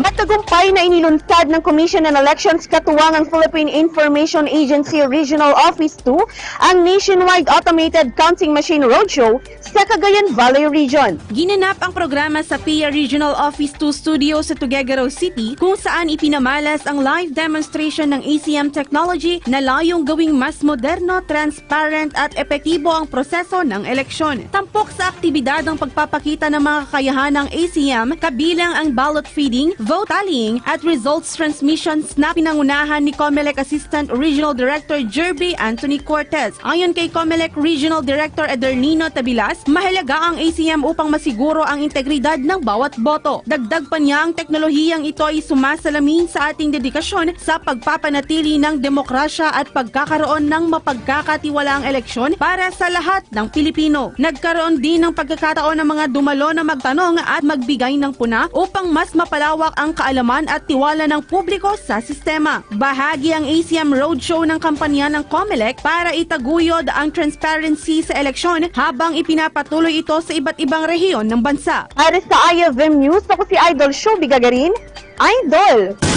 Matagumpay na inilunsad ng Commission on Elections katuwang ang Philippine Information Agency Regional Office 2 ang nationwide automated counting machine roadshow sa Cagayan Valley Region. Ginanap ang programa sa PIA Regional Office 2 Studio sa Tuguegarao City kung saan ipinamalas ang live demonstration ng ACM technology na layong gawing mas moderno, transparent at epektibo ang proseso ng eleksyon. Tampok sa aktibidad ang pagpapakita ng mga kakayahan ng ACM kabilang ang ballot feeding, vote tallying at results transmissions na pinangunahan ni COMELEC Assistant Regional Director Jerby Anthony Cortez. Ayon kay COMELEC Regional Director Edernino Tabilas, mahalaga ang ACM upang masiguro ang integridad ng bawat boto. Dagdag pa niya ang teknolohiyang ito ay sumasalamin sa ating dedikasyon sa pagpapanatili ng demokrasya at pagkakaroon ng mapagkakatiwalaang eleksyon para sa lahat ng Pilipino. Nagkaroon din ng pagkakataon ng mga dumalo na magtanong at magbigay ng puna upang mas mapalawak ang kaalaman at tiwala ng publiko sa sistema. Bahagi ang ACM Roadshow ng kampanya ng COMELEC para itaguyod ang transparency sa eleksyon habang ipinapatuloy ito sa iba't ibang rehiyon ng bansa. Para sa IFM News, ako si Idol Show Bigagarin. Idol!